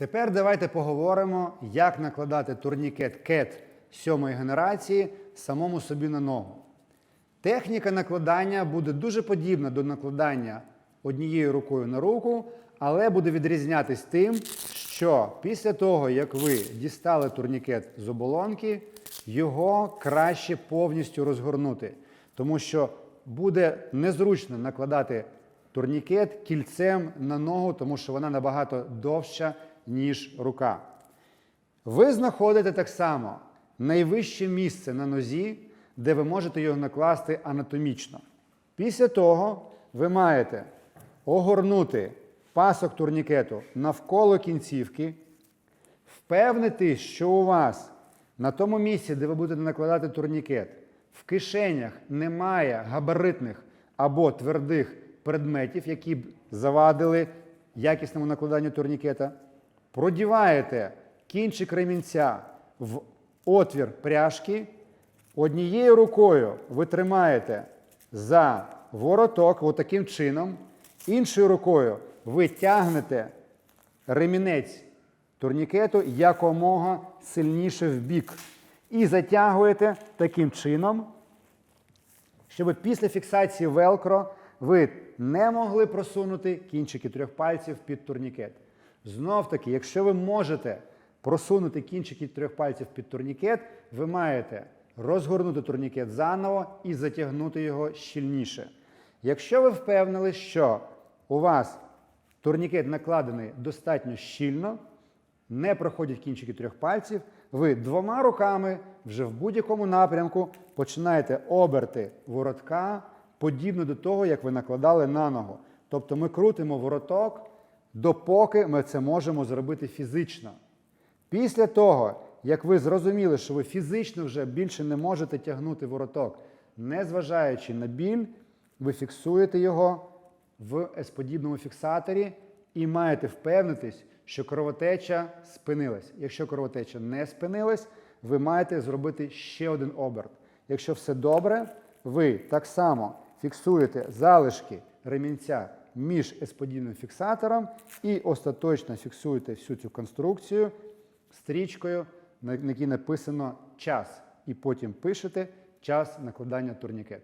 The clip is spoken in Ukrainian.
Тепер давайте поговоримо, як накладати турнікет кет сьомої генерації самому собі на ногу. Техніка накладання буде дуже подібна до накладання однією рукою на руку, але буде відрізнятись тим, що після того, як ви дістали турнікет з оболонки, його краще повністю розгорнути. Тому що буде незручно накладати турнікет кільцем на ногу, тому що вона набагато довша, ніж рука. Ви знаходите так само найвище місце на нозі, де ви можете його накласти анатомічно. Після того ви маєте огорнути пасок турнікету навколо кінцівки, впевнити, що у вас на тому місці, де ви будете накладати турнікет, в кишенях немає габаритних або твердих предметів, які б завадили якісному накладанню турнікета. Продіваєте кінчик ремінця в отвір пряжки. Однією рукою ви тримаєте за вороток, отаким чином. Іншою рукою ви тягнете ремінець турнікету якомога сильніше в бік. І затягуєте таким чином, щоб після фіксації велкро ви не могли просунути кінчики трьох пальців під турнікет. Знов таки, якщо ви можете просунути кінчики трьох пальців під турнікет, ви маєте розгорнути турнікет заново і затягнути його щільніше. Якщо ви впевнили, що у вас турнікет накладений достатньо щільно, не проходять кінчики трьох пальців, ви двома руками вже в будь-якому напрямку починаєте оберти воротка подібно до того, як ви накладали на ногу. Тобто ми крутимо вороток, допоки ми це можемо зробити фізично. Після того, як ви зрозуміли, що ви фізично вже більше не можете тягнути вороток, незважаючи на біль, ви фіксуєте його в S-подібному фіксаторі і маєте впевнитись, що кровотеча спинилась. Якщо кровотеча не спинилась, ви маєте зробити ще один оберт. Якщо все добре, ви так само фіксуєте залишки ремінця між S-подібним фіксатором і остаточно фіксуєте всю цю конструкцію стрічкою, на якій написано час. І потім пишете час накладання турнікету.